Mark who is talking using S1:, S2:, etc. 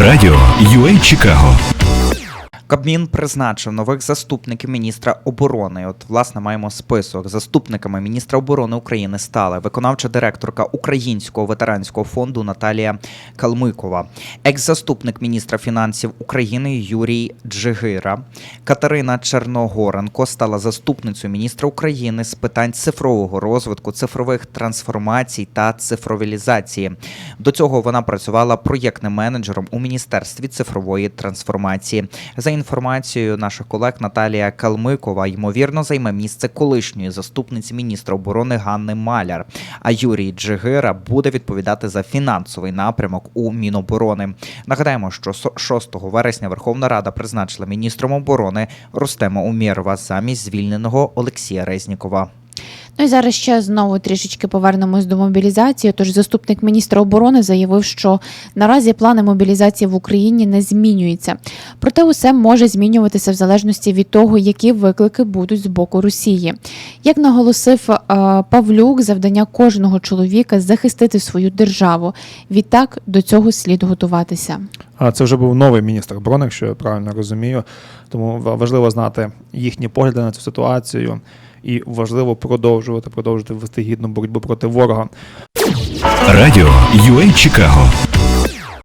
S1: Радіо UA Чикаго.
S2: Кабмін призначив нових заступників міністра оборони. От, власне, маємо список. Заступниками міністра оборони України стали виконавча директорка Українського ветеранського фонду Наталія Калмикова, екс-заступник міністра фінансів України Юрій Джигира, Катерина Черногоренко стала заступницею міністра України з питань цифрового розвитку, цифрових трансформацій та цифровілізації. До цього вона працювала проєктним менеджером у міністерстві цифрової трансформації. За інформацією наших колег, Наталія Калмикова ймовірно займе місце колишньої заступниці міністра оборони Ганни Маляр. А Юрій Джигира буде відповідати за фінансовий напрямок у Міноборони. Нагадаємо, що со- 6 вересня Верховна Рада призначила міністром оборони Рустема Умєрова замість звільненого Олексія Резнікова.
S3: Ну і зараз ще знову трішечки повернемось до мобілізації. Тож заступник міністра оборони заявив, що наразі плани мобілізації в Україні не змінюються. Проте усе може змінюватися в залежності від того, які виклики будуть з боку Росії. Як наголосив е, Павлюк, завдання кожного чоловіка захистити свою державу. Відтак до цього слід готуватися.
S4: А це вже був новий міністр оборони, якщо я правильно розумію. Тому важливо знати їхні погляди на цю ситуацію, і важливо продовжувати продовжувати вести гідну боротьбу проти ворога.
S1: Радіо UA Чикаго.